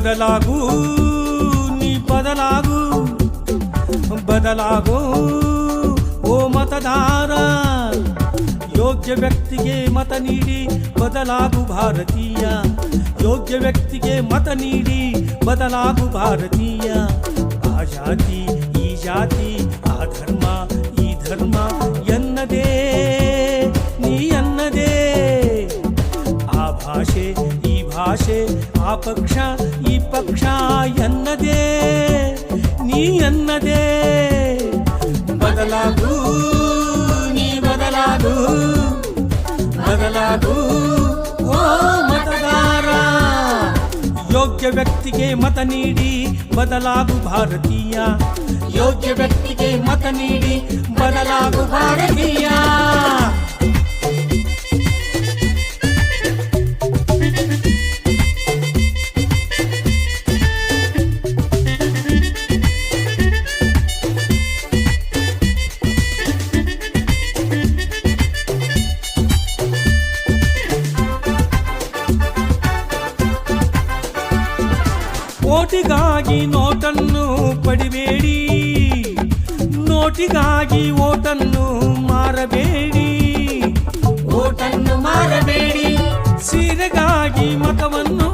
ಬದಲಾಗು ನೀ ಬದಲಾಗು ಬದಲಾಗೋ ಓ ಮತದಾರ ಯೋಗ್ಯ ವ್ಯಕ್ತಿಗೆ ಮತ ನೀಡಿ ಬದಲಾಗು ಭಾರತೀಯ ಯೋಗ್ಯ ವ್ಯಕ್ತಿಗೆ ಮತ ನೀಡಿ ಬದಲಾಗು ಭಾರತೀಯ ಆ ಪಕ್ಷ, ಈ ಪಕ್ಷ ಎನ್ನದೇ, ನೀ ಎನ್ನದೇ. ಬದಲಾಗು, ನೀ ಬದಲಾಗು ಬದಲಾಗು, ಓ ಮತದಾರ. ಯೋಗ್ಯ ವ್ಯಕ್ತಿಗೆ ಮತ ನೀಡಿ ಬದಲಾಗು ಭಾರತೀಯ. ಯೋಗ್ಯ ವ್ಯಕ್ತಿಗೆ ಮತ ನೀಡಿ ಬದಲಾಗು ಭಾರತೀಯ. ಓಟಿಗಾಗಿ ನೋಟನ್ನು ಪಡಿಬೇಡಿ. ನೋಟಿಗಾಗಿ ಓಟನ್ನು ಮಾರಬೇಡಿ. ಓಟನ್ನು ಮಾರಬೇಡಿ. ಸೀರೆಗಾಗಿ ಮತವನ್ನು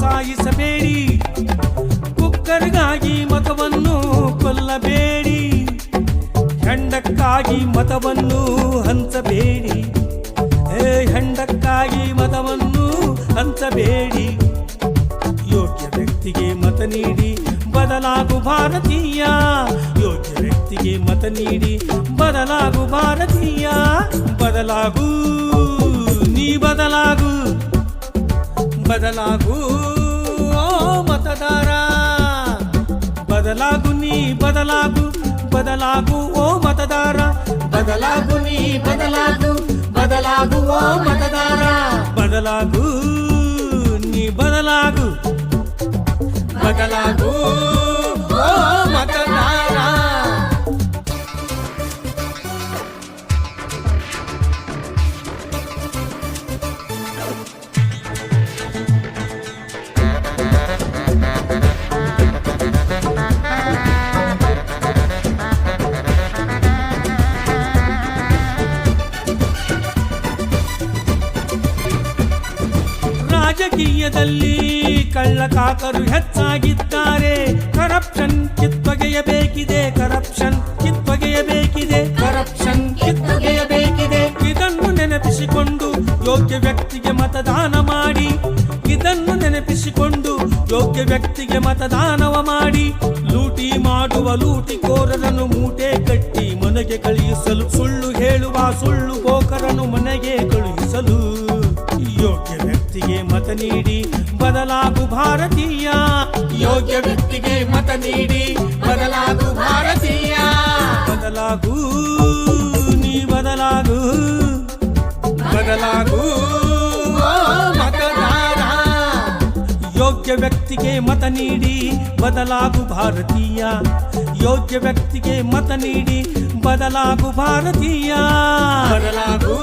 ಸಾಯಿಸಬೇಡಿ ಕುಕ್ಕರ್ಗಾಗಿ ಮತವನ್ನು ಕೊಲ್ಲಬೇಡಿ. ಹೆಂಡಕ್ಕಾಗಿ ಮತವನ್ನು ಹಂಚಬೇಡಿ. ಏ, ಹೆಂಡಕ್ಕಾಗಿ ಮತವನ್ನು ಹಂಚಬೇಡಿ. ಯೋಗ್ಯ ವ್ಯಕ್ತಿಗೆ ಮತ ನೀಡಿ ಬದಲಾಗು ಭಾರತೀಯ ಯೋಗ್ಯ ವ್ಯಕ್ತಿಗೆ ಮತ ನೀಡಿ ಬದಲಾಗು ಭಾರತೀಯ ಬದಲಾಗು ನೀ ಬದಲಾಗು ಬದಲಾಗು ಓ ಮತದಾರ ಬದಲಾಗು ನೀ ಬದಲಾಗು ಬದಲಾಗು ಓ ಮತದಾರ ಬದಲಾಗು ನೀ ಬದಲಾಗು ಬದಲಾಗು ಓ ಮತದಾರ ಬದಲಾಗು ನೀ ಬದಲಾಗು మగలాగు. మగ ರಾಜಕೀಯದಲ್ಲಿ ಕಳ್ಳಕಾಕರು ಹೆಚ್ಚಾಗಿದ್ದಾರೆ. ಕರಪ್ಷನ್ ಕಿತ್ತೊಗೆಯಬೇಕಿದೆ ಕರಪ್ಷನ್ ಕಿತ್ತೊಗೆಯಬೇಕಿದೆ ಕರಪ್ಷನ್ ಕಿತ್ತೊಗೆಯಬೇಕಿದೆ ಇದನ್ನು ನೆನಪಿಸಿಕೊಂಡು ಯೋಗ್ಯ ವ್ಯಕ್ತಿಗೆ ಮತದಾನ ಮಾಡಿ. ಇದನ್ನು ನೆನಪಿಸಿಕೊಂಡು ಯೋಗ್ಯ ವ್ಯಕ್ತಿಗೆ ಮತದಾನವ ಮಾಡಿ. ಲೂಟಿ ಮಾಡುವ ಲೂಟಿಕೋರರನ್ನು ಮೂಟೆ ಕಟ್ಟಿ ಮನೆಗೆ ಕಳುಹಿಸಲು ಸುಳ್ಳು ಹೇಳುವ ಸುಳ್ಳು ಬೋಕರನ್ನು ಮನೆಗೆ ಕಳುಹಿಸಲು ಯೋಗ್ಯ ವ್ಯಕ್ತಿಗೆ ಮತ ನೀಡಿ ಬದಲಾಗು ಭಾರತೀಯ ಯೋಗ್ಯ ವ್ಯಕ್ತಿಗೆ ಮತ ನೀಡಿ ಬದಲಾಗು ಭಾರತೀಯ ಬದಲಾಗು ನೀ ಬದಲಾಗು ಬದಲಾಗು ಓ ಮತದಾರ ಯೋಗ್ಯ ವ್ಯಕ್ತಿಗೆ ಮತ ನೀಡಿ ಬದಲಾಗು ಭಾರತೀಯ ಯೋಗ್ಯ ವ್ಯಕ್ತಿಗೆ ಮತ ನೀಡಿ ಬದಲಾಗು ಭಾರತೀಯ ಬದಲಾಗು ನೀ ಬದಲಾಗು ಬದಲಾಗು